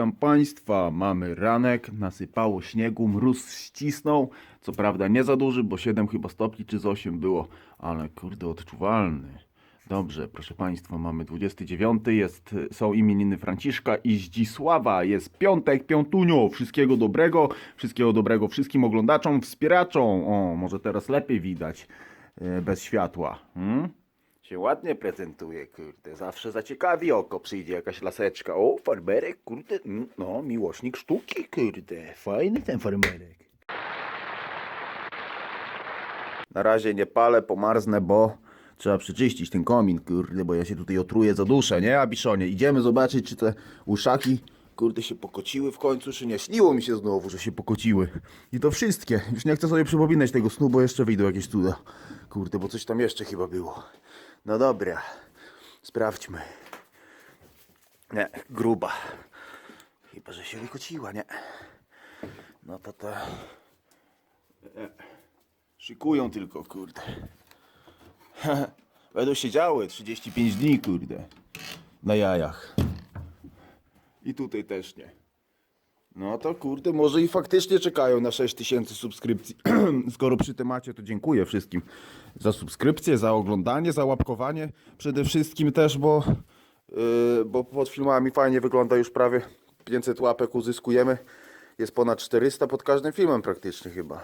Witam Państwa. Mamy ranek, nasypało śniegu, mróz ścisnął. Co prawda nie za duży, bo 7 chyba stopni czy z 8 było, ale kurde odczuwalny. Dobrze, proszę Państwa, mamy 29, jest, są imieniny Franciszka i Zdzisława, jest piątek, piątunio, wszystkiego dobrego, wszystkiego dobrego wszystkim oglądaczom, wspieraczom. O, może teraz lepiej widać, e, bez światła. Hmm? Się ładnie prezentuje, kurde. Zawsze zaciekawi oko, przyjdzie jakaś laseczka. O, farmerek, kurde, mm, no, miłośnik sztuki, kurde. Fajny ten farmerek. Na razie nie palę, pomarznę, bo trzeba przyczyścić ten komin, kurde, bo ja się tutaj otruję za duszę, nie, Abiszonie? Idziemy zobaczyć, czy te uszaki, kurde, się pokociły w końcu, czy nie. Śniło mi się znowu, że się pokociły. I to wszystkie. Już nie chcę sobie przypominać tego snu, bo jeszcze wyjdą jakieś cuda. Kurde, bo coś tam jeszcze chyba było. No dobra, sprawdźmy. Nie, gruba. Chyba, że się wykociła, nie? No to te... Nie. Szykują tylko, kurde. Będą siedziały 35 dni, kurde. Na jajach. I tutaj też nie. No to kurde, może i faktycznie czekają na 6000 subskrypcji. Skoro przy temacie, to dziękuję wszystkim za subskrypcję, za oglądanie, za łapkowanie. Przede wszystkim też, bo, yy, bo pod filmami fajnie wygląda już prawie 500 łapek uzyskujemy. Jest ponad 400 pod każdym filmem praktycznie chyba.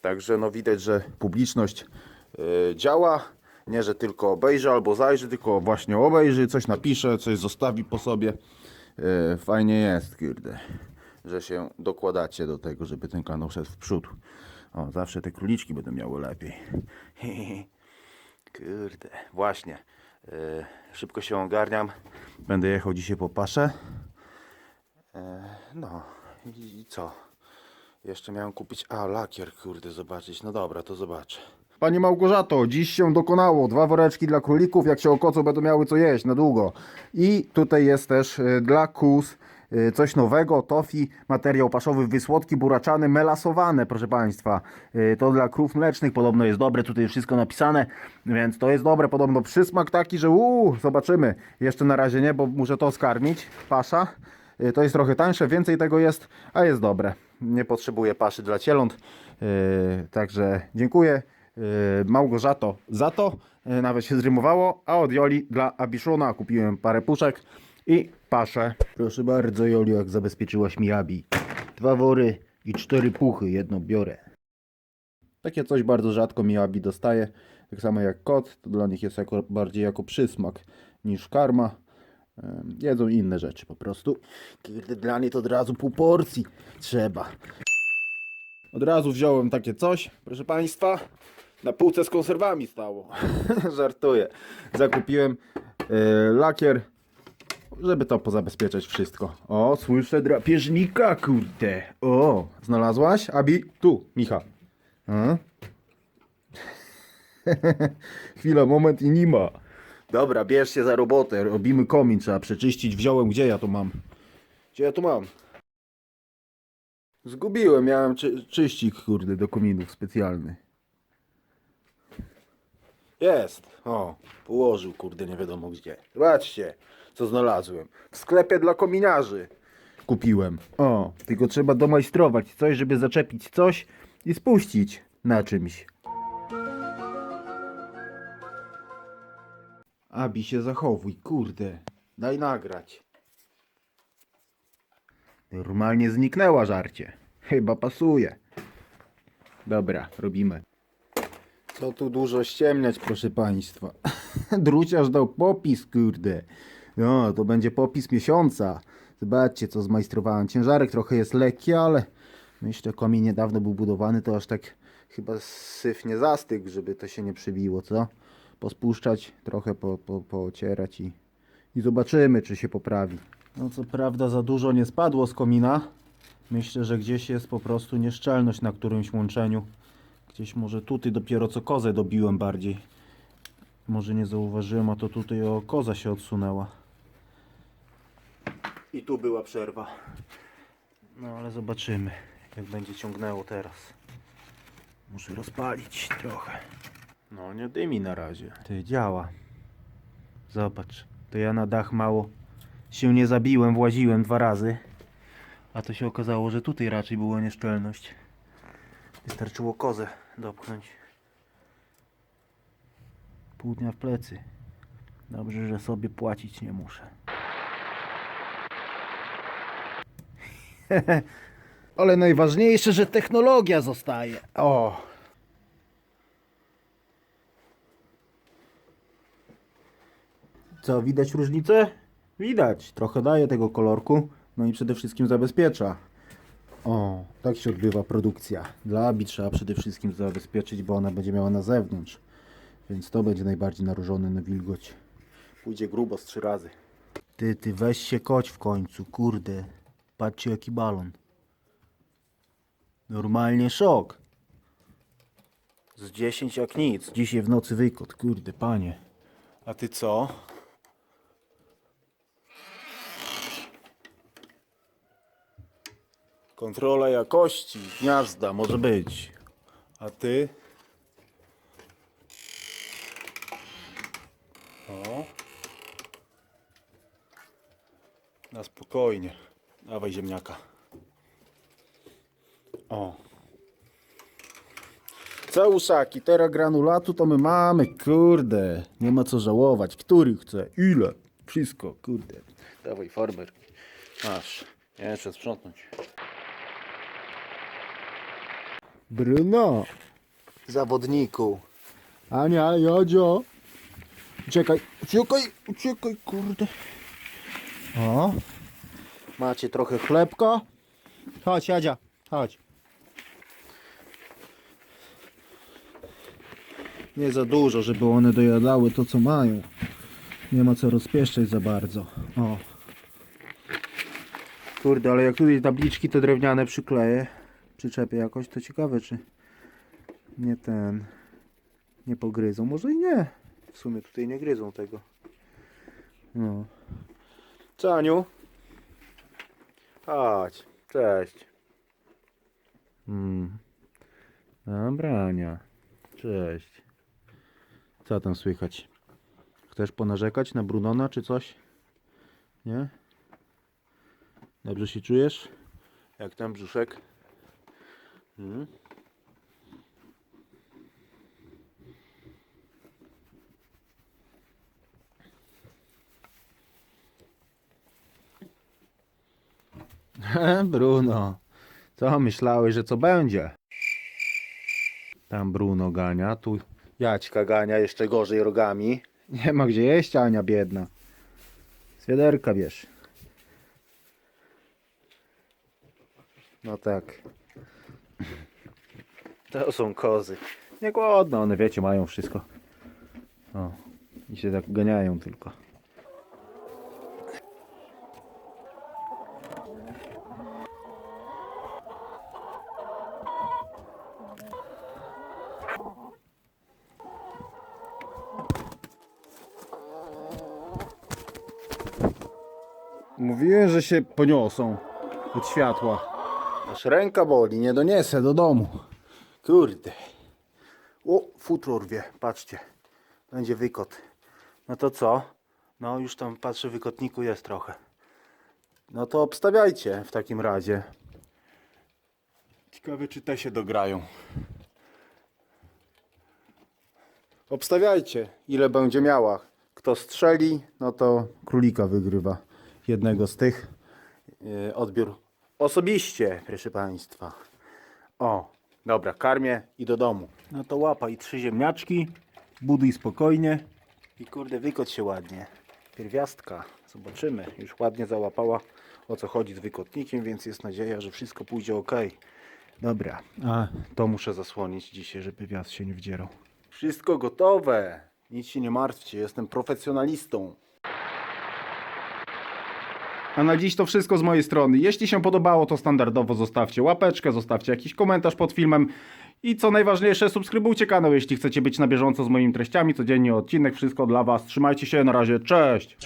Także no widać, że publiczność yy, działa. Nie, że tylko obejrzy albo zajrzy, tylko właśnie obejrzy, coś napisze, coś zostawi po sobie. Yy, fajnie jest, kurde że się dokładacie do tego, żeby ten kanał szedł w przód. O, zawsze te króliczki będą miały lepiej. Kurde, właśnie. Yy, szybko się ogarniam. Będę jechał dzisiaj po paszę. Yy, no i, i co? Jeszcze miałem kupić. A, lakier, kurde, zobaczyć. No dobra, to zobaczę. Pani Małgorzato, dziś się dokonało. Dwa woreczki dla królików, jak się okocą, będą miały co jeść na długo. I tutaj jest też y, dla kus coś nowego, tofi, materiał paszowy, wysłodki buraczane, melasowane, proszę Państwa. Y, To dla krów mlecznych podobno jest dobre, tutaj wszystko napisane, więc to jest dobre, podobno przysmak taki, że uuu, zobaczymy. Jeszcze na razie nie, bo muszę to skarmić, pasza. Y, To jest trochę tańsze, więcej tego jest, a jest dobre. Nie potrzebuję paszy dla cieląt, Y, także dziękuję. Małgorzato za to, nawet się zrymowało, a od Joli dla Abiszona kupiłem parę puszek i paszę. Proszę bardzo Joliu, jak zabezpieczyłaś mi Abi. Dwa wory i cztery puchy, jedno biorę. Takie coś bardzo rzadko mi Abi dostaje, tak samo jak kot, to dla nich jest jako, bardziej jako przysmak niż karma. Jedzą inne rzeczy po prostu. Kurde, dla niej to od razu pół porcji trzeba. Od razu wziąłem takie coś, proszę Państwa. Na półce z konserwami stało. Żartuję. Zakupiłem e, lakier, żeby to pozabezpieczać wszystko. O, słyszę drapieżnika, kurde. O, znalazłaś? Abi, tu, Micha. A? Chwila, moment i nie ma. Dobra, bierz się za robotę. Robimy komin, trzeba przeczyścić. Wziąłem, gdzie ja to mam? Gdzie ja to mam? Zgubiłem, miałem czy, czyścik, kurde, do kominów specjalny. Jest. O, położył, kurde, nie wiadomo gdzie. Zobaczcie, co znalazłem. W sklepie dla kominiarzy kupiłem. O, tylko trzeba domajstrować coś, żeby zaczepić coś i spuścić na czymś. Abi się zachowuj, kurde. Daj nagrać. Normalnie zniknęła żarcie. Chyba pasuje. Dobra, robimy. Co tu dużo ściemniać, proszę państwa. Druciarz dał popis, kurde. No, to będzie popis miesiąca. Zobaczcie, co zmajstrowałem. Ciężarek trochę jest lekki, ale myślę, komin niedawno był budowany, to aż tak chyba syf nie zastygł, żeby to się nie przybiło, co? Pospuszczać, trochę po, po, poocierać i, i zobaczymy, czy się poprawi. No co prawda za dużo nie spadło z komina. Myślę, że gdzieś jest po prostu nieszczelność na którymś łączeniu. Gdzieś może tutaj dopiero co kozę dobiłem bardziej. Może nie zauważyłem, a to tutaj o koza się odsunęła. I tu była przerwa. No ale zobaczymy, jak będzie ciągnęło teraz. Muszę rozpalić trochę. No nie dymi na razie. Ty działa. Zobacz, to ja na dach mało się nie zabiłem, właziłem dwa razy. A to się okazało, że tutaj raczej była nieszczelność. Wystarczyło kozę dopchnąć. Pół dnia w plecy. Dobrze, że sobie płacić nie muszę. Ale najważniejsze, że technologia zostaje. O! Co, widać różnicę? Widać. Trochę daje tego kolorku, no i przede wszystkim zabezpiecza. O, tak się odbywa produkcja. Dla Abi trzeba przede wszystkim zabezpieczyć, bo ona będzie miała na zewnątrz. Więc to będzie najbardziej naruszone na wilgoć. Pójdzie grubo z trzy razy. Ty, ty, weź się koć w końcu, kurde. Patrzcie jaki balon. Normalnie szok. Z 10 jak nic. Dzisiaj w nocy wykot, kurde, panie. A ty co? Kontrola jakości gniazda może być. A ty? O. Na spokojnie. Dawaj ziemniaka. O. Całuszaki, teraz granulatu to my mamy, kurde. Nie ma co żałować. Który chce? Ile? Wszystko, kurde. Dawaj farmer. Masz. Nie, trzeba sprzątnąć. Bruno. Zawodniku. Ania, Jodzio. Uciekaj, uciekaj, uciekaj, kurde. O. Macie trochę chlebka. Chodź, Jadzia, chodź. Nie za dużo, żeby one dojadały to, co mają. Nie ma co rozpieszczać za bardzo. O. Kurde, ale jak tutaj tabliczki te drewniane przykleję, przyczepię jakoś, to ciekawe, czy nie ten, nie pogryzą. Może i nie. W sumie tutaj nie gryzą tego. No. Co, Aniu? Chodź, cześć. Hmm. Dobra, Ania. Cześć. Co tam słychać? Chcesz ponarzekać na Brunona czy coś? Nie? Dobrze się czujesz? Jak tam brzuszek? Hmm? Bruno, co myślałeś, że co będzie? Tam Bruno gania, tu Jaćka gania, jeszcze gorzej rogami. Nie ma gdzie jeść, Ania biedna. Z bierz. No tak. To są kozy. Nie głodne, one wiecie, mają wszystko. O, i się tak ganiają tylko. Mówiłem, że się poniosą od światła. Aż ręka boli, nie doniesę do domu. Kurde. O, futro rwie, patrzcie. Będzie wykot. No to co? No już tam patrzę, wykotniku jest trochę. No to obstawiajcie w takim razie. Ciekawe, czy te się dograją. Obstawiajcie, ile będzie miała. Kto strzeli, no to królika wygrywa. Jednego z tych. Yy, odbiór osobiście, proszę Państwa. O, dobra, karmię i do domu. No to łapa i trzy ziemniaczki. Buduj spokojnie. I kurde, wykot się ładnie. Pierwiastka, zobaczymy. Już ładnie załapała o co chodzi z wykotnikiem, więc jest nadzieja, że wszystko pójdzie ok. Dobra, a to muszę zasłonić dzisiaj, żeby wiatr się nie wdzierał. Wszystko gotowe. Nic się nie martwcie, jestem profesjonalistą. A na dziś to wszystko z mojej strony. Jeśli się podobało, to standardowo zostawcie łapeczkę, zostawcie jakiś komentarz pod filmem i co najważniejsze, subskrybujcie kanał, jeśli chcecie być na bieżąco z moimi treściami. Codziennie odcinek, wszystko dla Was. Trzymajcie się, na razie, cześć!